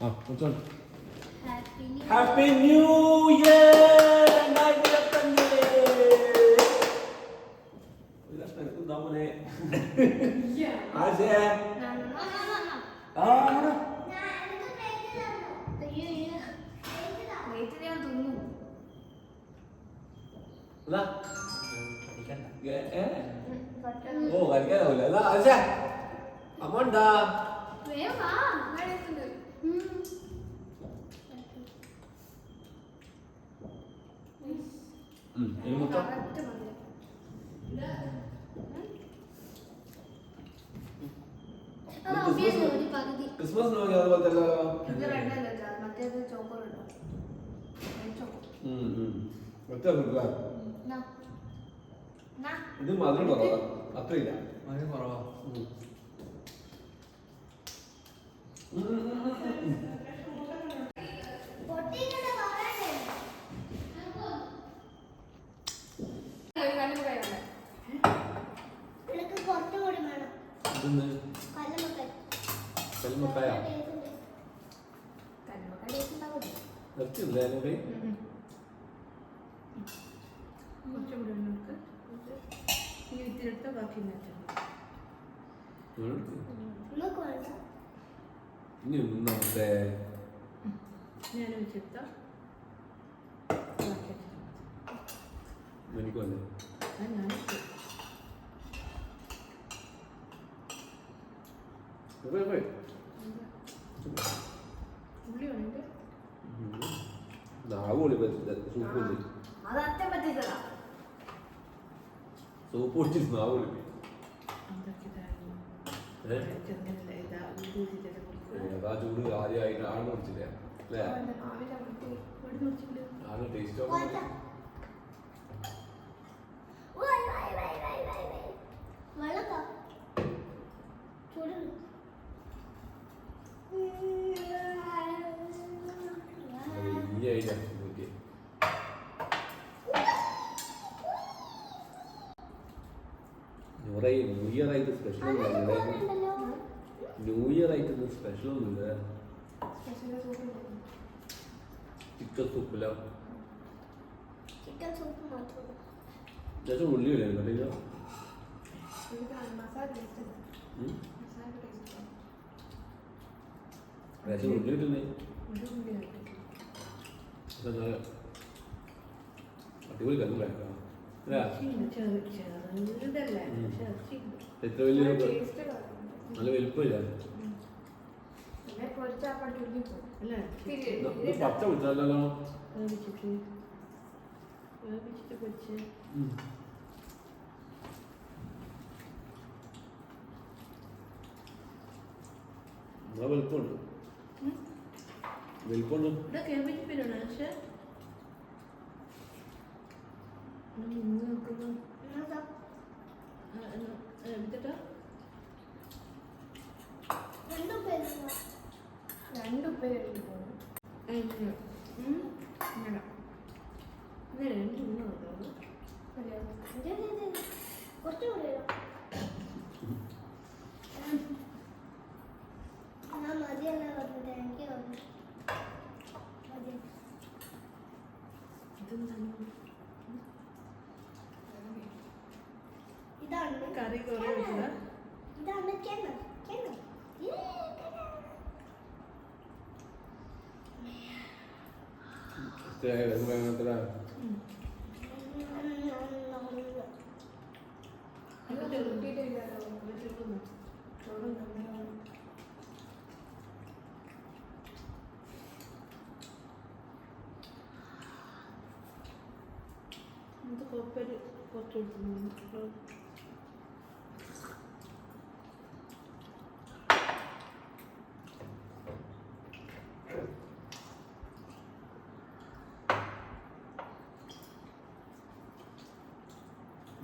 Happy new happy new year രണ്ടായിരത്തി ഇരുപത്തഞ്ച് ഒരു കഷ്ണം എടുക്കുന്നാ മോനെ. ആശേ. ആ, ആടാ. ഓ കളിക്കാനാവില്ല എന്നാ ആശേ അമ്മ ഉണ്ടാ. പകുതി. ക്രിസ്മസ് നോക്കി അതുപോലെ തന്നെ മറ്റേത് ചോക്കോലുണ്ടോ ചോക്കോ. ഉം, ഉം. ഒറ്റ കൊടുക്കുക നാ നാ ഇത് മധുരം കുറവാ അത്രയില്ല മധുരം കുറവാ? നിർത്തിയില്ലേ? കുറച്ചുകൂടി നമുക്ക് ഈ വിത്തിലെടുത്ത ബാക്കി മാറ്റാം ഇവിടെ എടുക്ക്. നമുക്ക് വേണ്ട ഇനി ഒന്നാമത്തെ ഞാൻ വെച്ചെടുത്ത ബാക്കി എനിക്ക് വന്നേ അത് ഞാൻ ഇട്ടു. പോയി, പോയി. ഉള്ളി വേണമെങ്കിൽ ഉം. നാവ് പൊളി പറ്റില്ല സൂപ്പ് പൊളി അത് അറ്റം പറ്റിച്ചതാ ഇത് വെച്ചിട്ടല്ലേ കുടിക്കുക. ഏതാ ചൂട് ആദ്യമായിട്ട് ആണ് കുടിച്ചില്ല? അല്ലേ? ആണ് ടേസ്റ്റ് ന്യൂ ഇയർ ആയിട്ട് സ്പെഷ്യൽ ന്യൂ ഇയർ ആയിട്ട് സ്പെഷ്യൽ ഒന്നുമില്ല. ചിക്കൻ സൂപ്പില്ല ചിക്കൻ സൂപ്പ് മാത്രം ജസ്റ്റ് ഉള്ളി കിട്ടുന്നേ ഒരു ഉള്ളി ആയിട്ട് എന്നാൽ അടിപൊളി കല്ലും കഴിക്കാം എത്ര വലിയ നല്ല വലുപ്പമില്ല? പച്ച വിളിച്ചാലോ വേവിച്ചിട്ട് വേവിച്ചിട്ട് പൊരിച്ച്. എന്നാ വലുപ്പമുണ്ട്. വലുപ്പമുണ്ട്. നിന്ന് നോക്കുന്നു എടുത്തിട്ടാ രണ്ടും പേരും ഇങ്ങനെ രണ്ട് ഉണ്ണ കുറച്ചുകൂടി എത്ര കൊപ്പര് കുറച്ച് കൊടുക്കുന്നു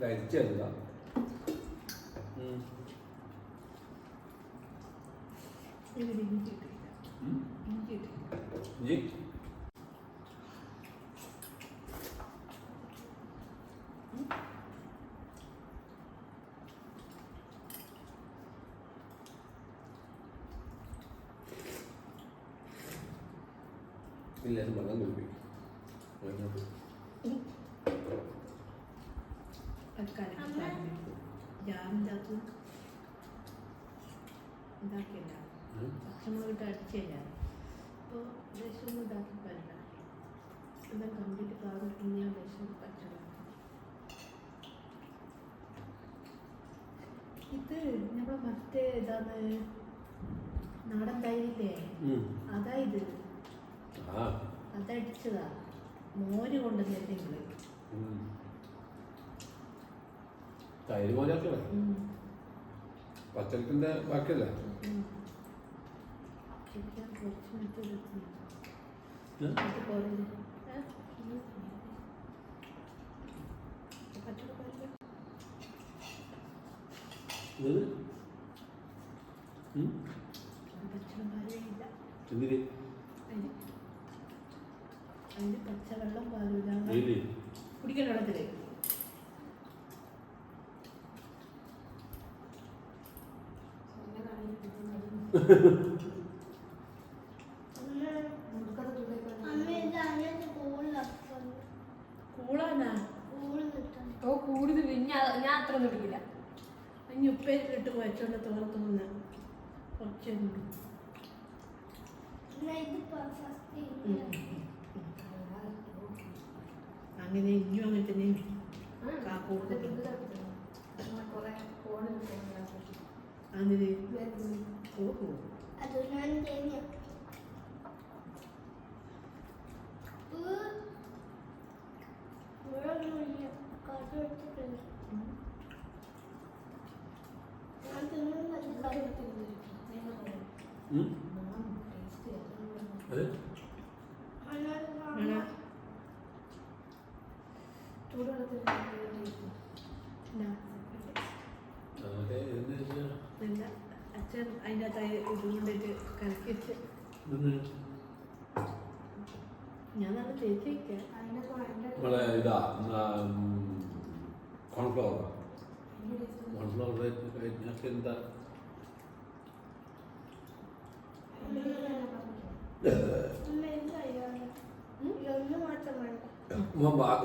ഇതായത് ചെറുക ഇല്ല വെള്ളം കുടിപ്പിക്കും അത് കുടിപ്പിക്കും അതിനകത്ത് ജാറിന്റെ അകത്ത് ഇതാക്കിയില്ല. ഉം. അടിച്ചില്ല. അപ്പോൾ ഒന്ന് ഇതാക്കി വരണം എന്നാൽ കംപ്ലീറ്റ് കളർ പിന്നെ ലേശം പച്ചമുളക്. ഇത് നമ്മളെ മറ്റേ ഇതാണ് നാടൻ തൈരില്ലേ. അതാ ഇത്. ആ. അതടിച്ചതാ. മോര് കൊണ്ടുവന്നിട്ട് തൈര് ബാക്കിയല്ല? കുറച്ച് ഏ? ഇത്? ഉം? എന്തിന്? പച്ചവെള്ളം പാലില്ല വെള്ളത്തിൽ അമ്മ ഇത് അതിനകത്ത് കൂടുതലാക്കും കൂളാനാ? ഓ കൂടുതൽ ഞാൻ ഞാൻ അത്ര ഒന്നും എടുക്കില്ല ഇനി ഉപ്പേരി ഇട്ട് കുഴച്ചോണ്ട് തോർത്തുന്ന കുറച്ച് അങ്ങനെ ഇനിയും അങ്ങനെ തന്നെ അങ്ങനെ. ഓഹോ അത് ഞാൻ തേങ്ങ ഇവിടെയൊന്നുമില്ല കാശ് കൊടുത്തിട്ടുണ്ട് ഞാൻ തിന്നുന്നത് കാശ് ഉം? അത് അതിനകത്ത് ആണോ? കാണാം. ഇല്ല. അതെ എന്ത്. അച്ഛൻ അതിന്റെ അകത്ത് ഇതുകൊണ്ടിട്ട് കലക്കിച്ച് ഇതെന്ത്? ഞാൻ നല്ല തേച്ച് വയ്ക്കാം നമ്മളെ ഇതാ കോൺഫ്ലവർ കോൺഫ്ലവർ എന്താ?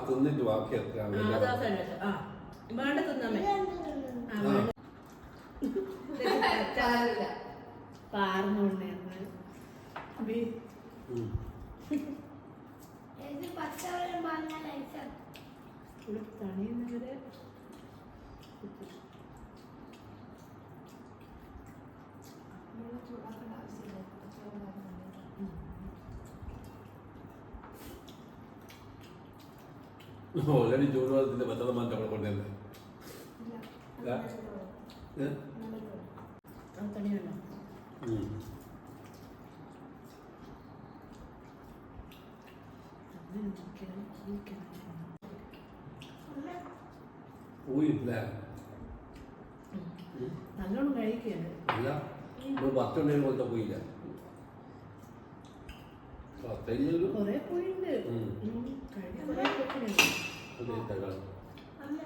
തിന്നിട്ട് ബാക്കി എത്ര വേണ്ട തിന്നാൻ ഇത് എന്ത് തിന്നുന്നു? ആ വേണ്ട തണിയുന്നവരെ ഓൾറെഡി ചൂടുവെള്ളത്തിന്റെ പത്തത് മാറ്റം അവിടെ കൊണ്ടുവരുന്നത് അങ്ങനെ നോക്കിയാൽ ജീവിക്കണം നല്ലോണം കഴിക്കുകയാണ് അല്ല നമ്മൾ പത്തുണ്ടെങ്കിൽ പോലത്തെ പോയില്ല കുറെ പോയിണ്ട് ഉം. കഴിഞ്ഞ കുറെ പോയിട്ടുണ്ട് അമ്മ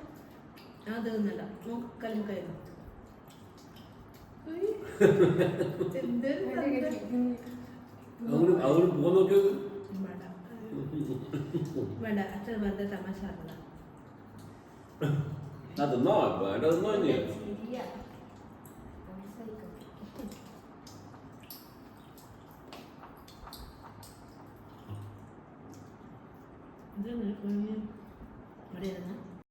അത് ഒന്നല്ല നോക്കലും കയറും അവർ പോകാൻ നോക്കിയത് വേണ്ട അച്ഛൻ വെറുതെ തമാശ. അതെന്നോ വേണ്ട തിന്നോ ഇനി ഇത് നി- ഇവിടെ ഇരുന്ന്.